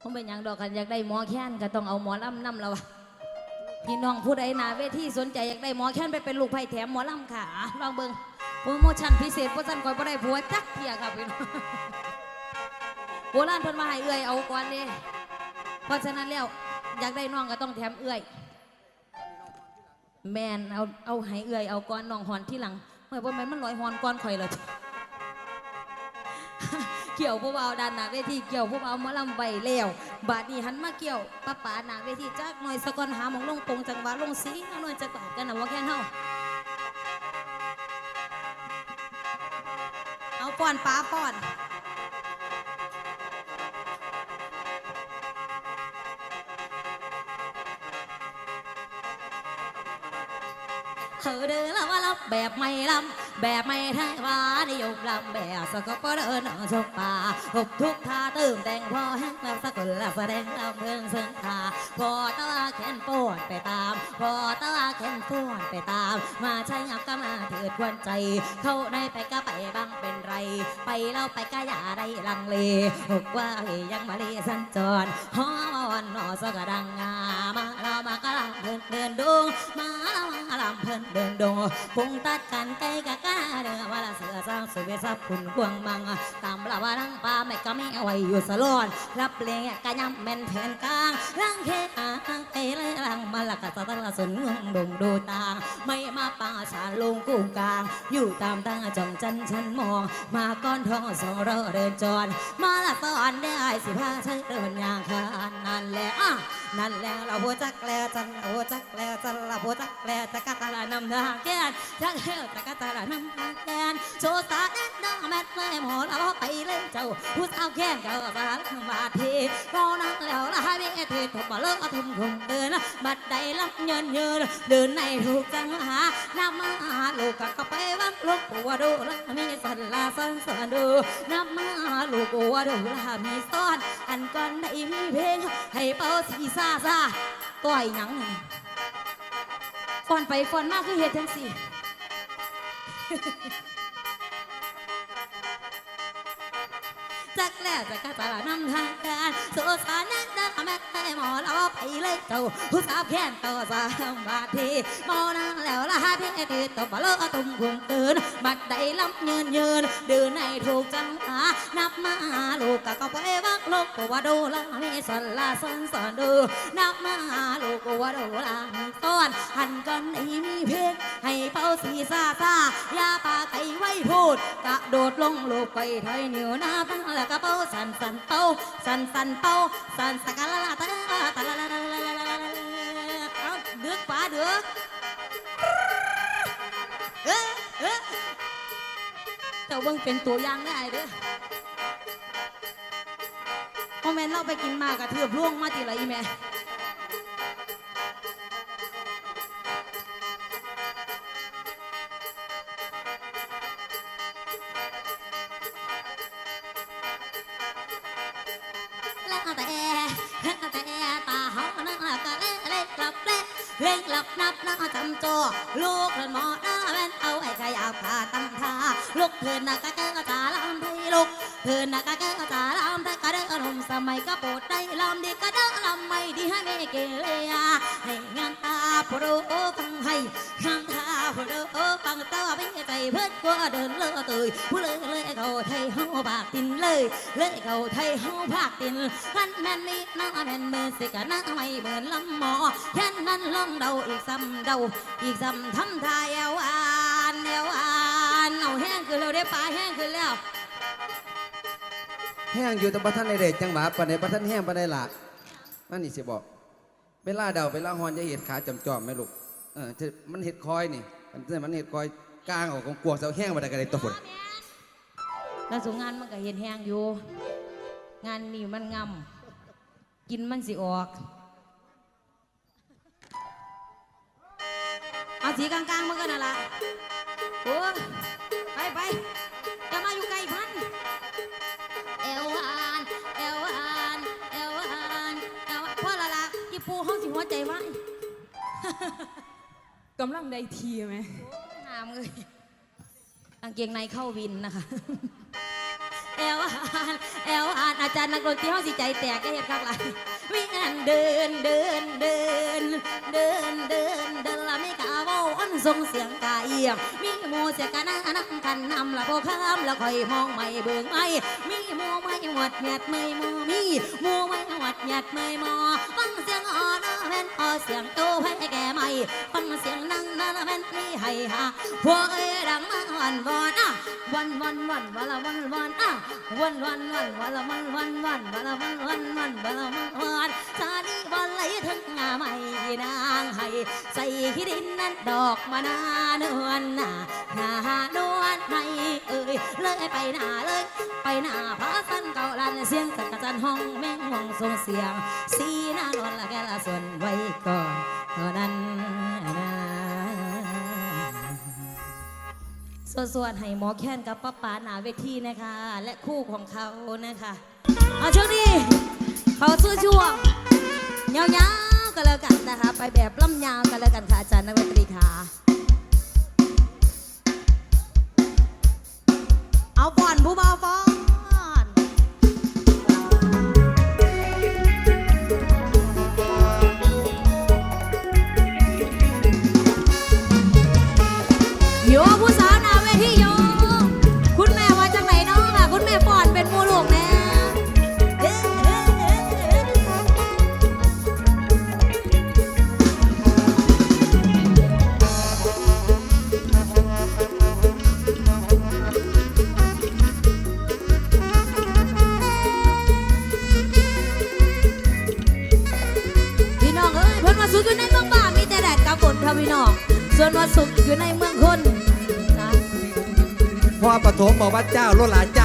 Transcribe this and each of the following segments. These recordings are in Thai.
ผมเป็นหยังดอกกันอยากได้หมอแค้นก็ต้องเอาหมอลำนำแล้ววะพี่น้องผู้ใดหนาเวทีสนใจอยากได้หมอแค้นไปเป็นลูกไผ่แถมหมอลำค่ะอะลองเบิ่งโปรโมชั่นพิเศษพราะฉันคอยบ่ได้ผัวจักเทียครับพี่น้องโบราณเพิ่นมาให้เอื้อยเอาก่อนเลยเพราะฉะนั้นแล้วอยากได้น้องก็ต้องแถมเอื้อย แมนเอาเอาให้เอื้อยเอาก่อนน้องหอนที่หลังเมื่อบ่แม่นมันลอยหอนก่อนข่อยเลย เกี่ยวผู้เบาด้านหน้าเวทีเกี่ยวผู้เบาหมาลำใบแล้วบาดนี้หันมาเกี่ยวป้าป๋าหน้าเวทีจักหน่อยสะกอนหาหมองลงตรงจังหวะลงสีเอาหน่อยจะกอดกันนะว่าแค่เฮาเอาป้อนป้าป้อนเธอเดินละว่าลับแบบไม่ลำแบบไม่ไทยว่านิยมลำแบบสกปรกเดินชกป่าหกทุกท่าตื่มแต่งพอแห้งแบบสกุลและแสดงลำเมืองเสิงทาพอตะวาแขนปวดไปตาม พอตะวาแขนปวดไปตาม มาใช้งับก็มาเถิดควนใจ เข้าในไปก็ไปบ้างเป็นไร ไปเล่าไปก็อย่าได้ลังเลหกว่าเฮยังมาเลสัญจรฮอนนอสกระดังงามาเรามากระลังเดินเดินดงมาเรา เพิ่นเดินดงคงตัดกันไกลกะกะเดือว่าละเสือสร้างสุเวสับคุณกวงมังตามละว่านังปลาไม่ก็ไม่เอาไว้อยู่สลอนรับเลงกะยำแม่นแผนกลางร่างเคอาเตเลยลังมาละกะตะตะละสนงงดงดูตางไม่มาป่าชาลงกุ้งกลาง อยู่ตามตาจ้องจันฉันมอง มาก้อนทองสองเราเดินจรมาละตอนได้สิพาใช้เดินยางคานนั่นแหละอะนั่นแหละเราพูจักแล้วจันเราพูจักแล้วจันเราพูจักแล้วจักกะละนำทาแกนจักเฮวจักกะตะละนำทาแกนโชตาแดนดองแม่เลยหมอเราไปเล่นเจ้าผู้สาวแค้นก็บาลบาทีก็นั่งแล้วละให้เวทีถูกบ่เลิกทุ่มคงเดินบัดใดลับเยินเยินเดินในถูกจังหาน้ำมาลูกก็ไปวังลูกปัวดูละมีสันลาสันสันดูน้ำมาลูกปัวดูละมีซ่อนอันก่อนได้มีเพลงให้เป่าสีซาซาต่อยหนัง ฟอนไปฟอนมากคือเหตุทั้งสี่จักแล้ว จะกะตลาดนำทางการโซสานักดาแม่หมอเราไปเลยเจ้าผู้สาวแค้นต่อสามบาทีมอนั่งแล้วละฮะที่ตีตบมาเลอะตุ้มคงเกินบัดใดล้ำเยินเยินเดินในถูกจังหวะนับมาลูกกะก็ไปวักลูกก็ว่าดูละมีสันลาสันสันดูนับมาลูกก็ว่าดูละต้อนหันกันในมีเพลงให้เป่าสีซาซายาปาไก่ไว้พูดกะโดดลงลูกไปถอยเหนียวหน้าตั้งแล้วก็เป่าสันสันเป้าสันสันเป้าสันสกะลาลาตาละตาลาลาลาลาลาละเอาเดือกป้าเดือกเออเอ๊ะเจ้าเบิ่งเป็นตัวอย่างได้เด้อพอแม่นเราไปกินมากระเทือบล่วงมาตีละอีแม่ จลูกเรือนหมอหน้าแว่นเอาไอ้ขยาผ่าตั้งท่าลูกเพื่อนนะกะเจอตาลำไทยลูกเพื่อนนะกะเจอตาลำไทยกะเด้อารมณ์สมัยก็โปวดได้ลำดีกะเด้อลำไม่ดีให้ไม่เกเรให้งานตาโปรฟังให้งาน ตาโปรฟังตาไม่ใจเพื่อนก็เดินเลอะเตยผู้เลยเลยเขาไทยเฮาบากตินเลย เลยเขาไทยเฮาภาคตินกันแมนนี่น้าแมนมือสิกะน้าไม่เหมือนลำหมอแค่นั้นลองเดาอีกซ้ำเดาอีกซ้ำทำทายเอวอ่านเอวอ่านเอาแห้งขึ้นแล้วได้ปลาแห้งขึ้นแล้วแห้งอยู่แต่บ่ทันได้เด็ดจังหวะปานใดบ่ทันแห้งปานใดล่ะนั่นนี่สิบอกเวลาเดาเวลาฮอนจะเห็ดขาจอมๆไหมลูกเออจะมันเห็ดคอยนี่ มันจะมันเห็ดคอยกลางออกของกวงเสาแห้งบ่ได้ก็ได้ตัวพุ่นแล้วสูงงานมันก็เห็นแห้งอยู่ งานนี่มันงำกินมันสิออกเอาสีกลางๆมันก็นั่นละโอ้ไปไปจะมาอยู่ไกลพันเอวหานเอวหานเอวหานเอวพ่อละละยี่ปูห้องสิหัวใจไว้ กำลังได้ทีไหมหามเลยกางเกงในเข้าวินนะคะ แอแอวหานแอวหานอาจารย์นักดนตรีห้องสีใจแตกก็เห็นข้างหลังวิ่งอันเดินเดินเดินเดินเดินเดิน เว้าอันส่งเสียงกาเอียง มีหมูเสียกันนั่งกันนำละโบข้ามละคอยมองไม่เบิ่งไม่มีหมูไม่หวัดหยัดไม่มอมีหมูไม่หวัดหยัดไม่มอฟังเสียงอ่อนแม่นอ่อเสียงโตให้แก่ไม่ฟังเสียงนั่งนั่นแม่นนี่ให้หาพวกเอ้ดังมาวันวอนอะวันวันวันวันละวันวันอะวันวันวันวันละวันวันวันวันละวันวันวันวันละวันวันชาลีวันไหลถึงงาไม่นางให้ใส่ขี้ดินนั้นดอกมานานวลน่ะหน้านวลไม่เอ้ยเลยไปหน้าเลย ไปหน้าพระสันเก่าลันเสียงสักกะจันห้องแม่งห่วงทรงเสียง สีหน้านวลละแกละส่วนไว้ก่อนเท่านั้นนส่วนให้หมอแค้นกับป้าป๋าหนาเวทีนะคะ และคู่ของเขานะคะเอาช่วงนี้เขาสู้ช่วงยาวๆ กันแล้วกันนะคะ ไปแบบล่ำยาวกันแล้วกันค่ะอาจารย์นักดนตรีค่ะ เอาบอนผู้บ่าวบอน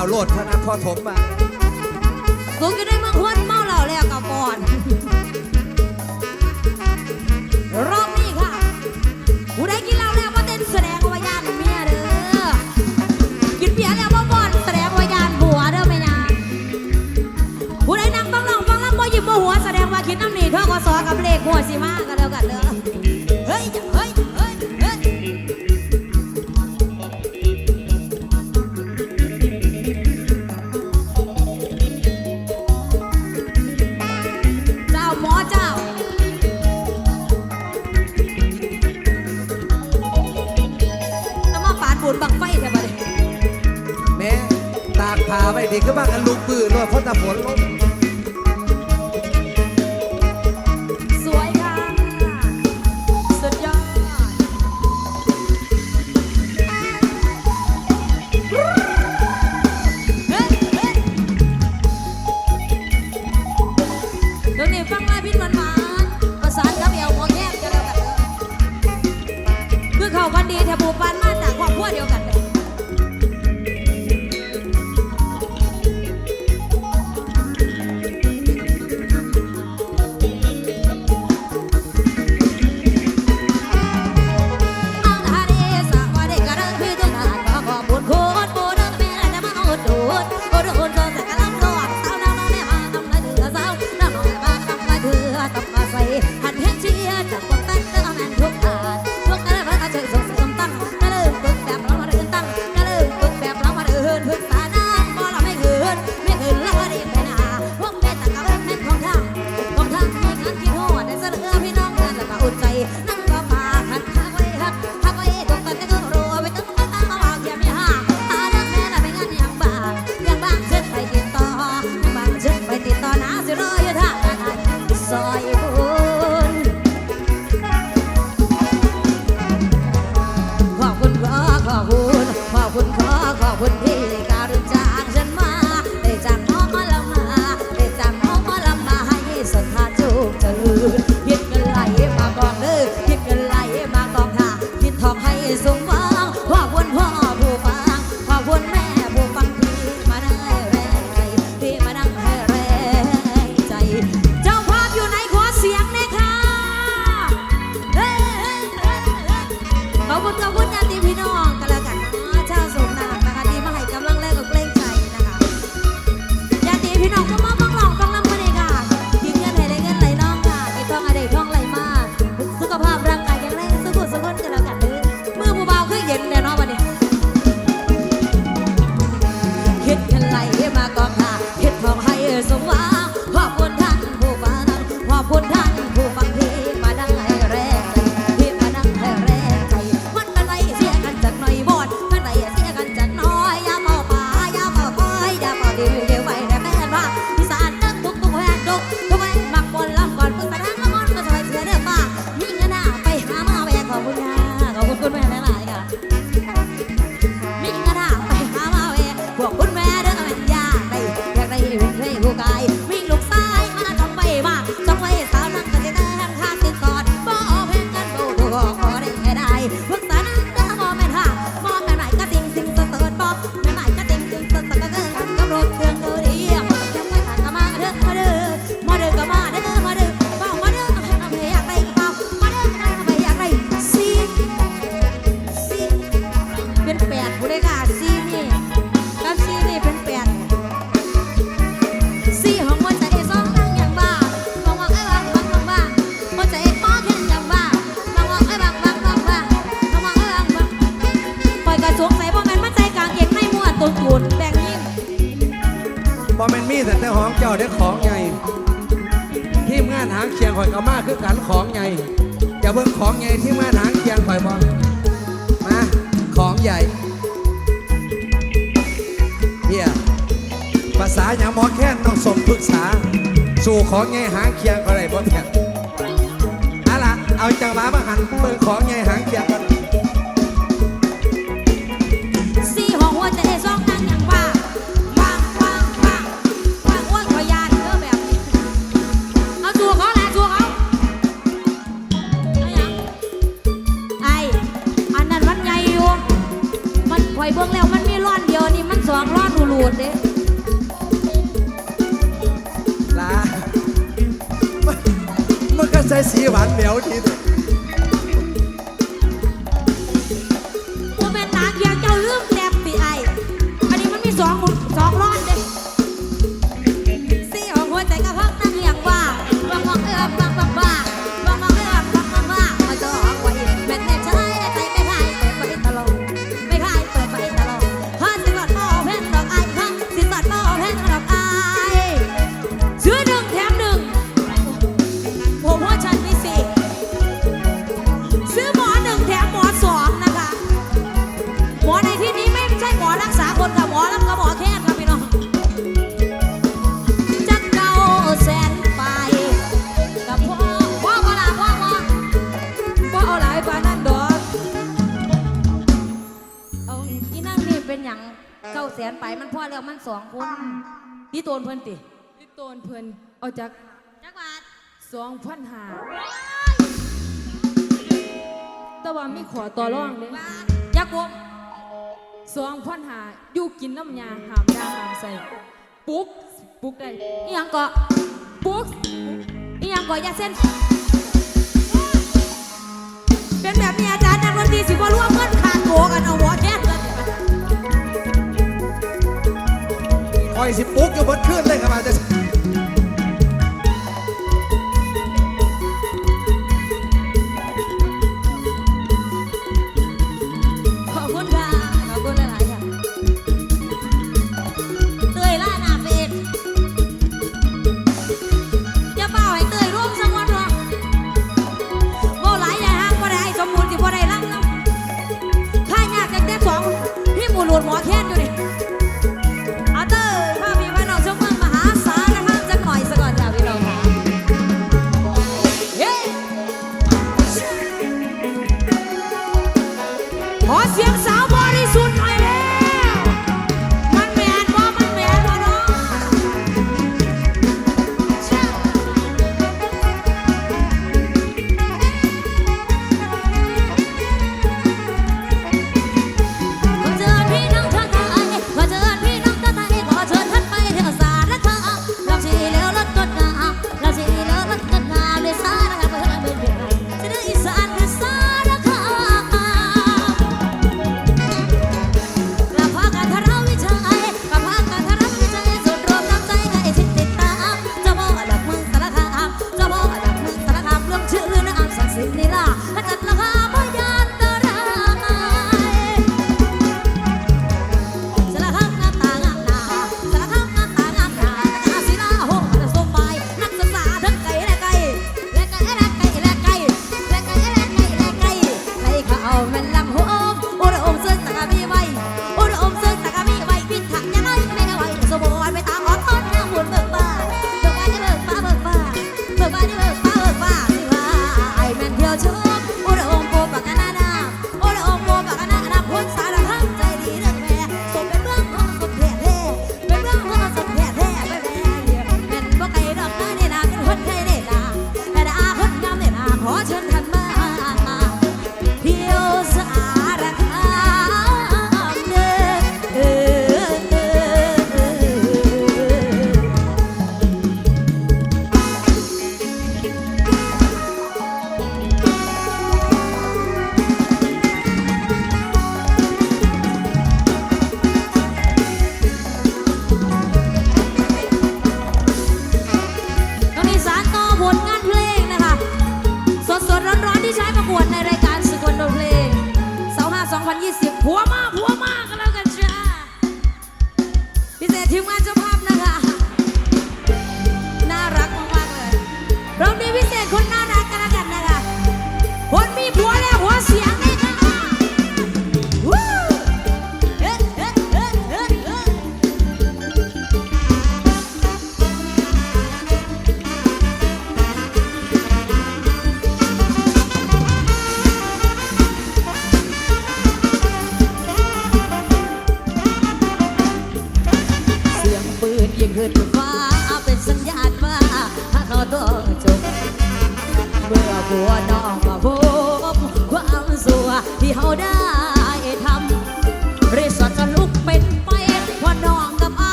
านเจ้าโลดพระนพ่อถมมาสุขอยู่ในเมืองคนเมาเหล้าแล้วกับปอนรอบนี้ค่ะผู้ใดกินเหล้าแล้วว่าเต้นแสดงว่ายานเมียเด้อกินเบียร์แล้วว่าบอนแสดงว่ายานผัวเด้อแม่ยาผู้ใดนั่งฟังร้องฟังลำบ่ยิ้มบ่หัวแสดงว่าคิดน้ำหนีเท่ากับสอกับเลขหัวสิมาก็แล้วกันเด้อเฮ้ยเฮ้ย ไม่ดีก็บ้างกันลูกปืนรถเพราะตะฝนลง ใหญ่เฮียภาษาอย่างหมอแค้นต้องสมปรึกษา สู่ของไงหางเคียงอะไรบ่แพ้อะล่ะเอาจังหวะมาหันเบิ่งของไงหางเคียงกัน 在洗碗聊天 มันสองคนนี่โตนเพิ่นตินี่โตนเพิ่นเอาจากจักบาดสองพันหาตะวันไม่ขอต่อรองเลยยักษ์วมสองพันหาอยู่กินน้ำยาหามยาหามใส่ปุ๊กปุ๊กได้อีหยังเกาะปุ๊กอีหยังเกาะยาเส้น เป็นแบบนี้อาจารย์นักดนตรีสิบวร่วมเงิน อยสิปุ๊กอยู่บนขึ้นเลยครับอาจารย์ขอบคุณค่ะ ขอบคุณหลายคะเตยล่าหนาเฟดจะเป่าให้เตยร่วมสังวันรอโม่หลยาหางบ่ด้สมบูรณ์ทีด้รังน้ำถ้ายากจังได้สองพี่หมูหลวดหมอแค้นอยู่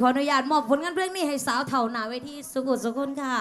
ขออนุญาตมอบผลงานเพลงนี้ให้สาวเถ่าหนาเวทีสุขุสุขุนค่ะ